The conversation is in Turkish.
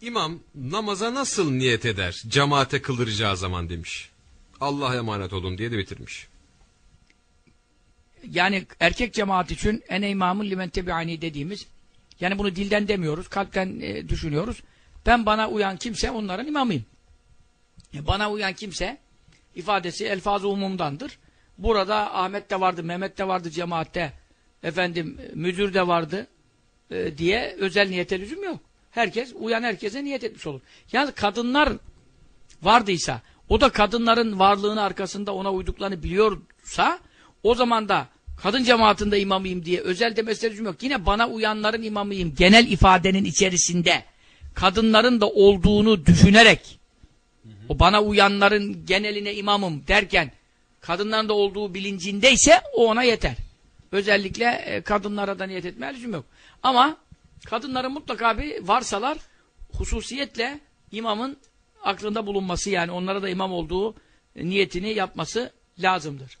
İmam namaza nasıl niyet eder cemaate kıldıracağı zaman demiş. Allah'a emanet olun diye de bitirmiş. Yani erkek cemaat için ene imamın limen tebi'ani dediğimiz yani bunu dilden demiyoruz, kalpten e, düşünüyoruz. Ben bana uyan kimse onların imamıyım. E, bana uyan kimse ifadesi elfaz-ı umumdandır. Burada Ahmet de vardı, Mehmet de vardı cemaatte. Efendim e, müdür de vardı e, diye özel niyete lüzum yok. Herkes, uyan herkese niyet etmiş olur. Yani kadınlar vardıysa, o da kadınların varlığını arkasında ona uyduklarını biliyorsa, o zaman da kadın cemaatinde imamıyım diye özel demesine lüzum yok. Yine bana uyanların imamıyım genel ifadenin içerisinde kadınların da olduğunu düşünerek o bana uyanların geneline imamım derken kadınların da olduğu bilincindeyse o ona yeter. Özellikle e, kadınlara da niyet etmeye lüzum yok. Ama kadınların mutlaka bir varsalar hususiyetle imamın aklında bulunması yani onlara da imam olduğu niyetini yapması lazımdır.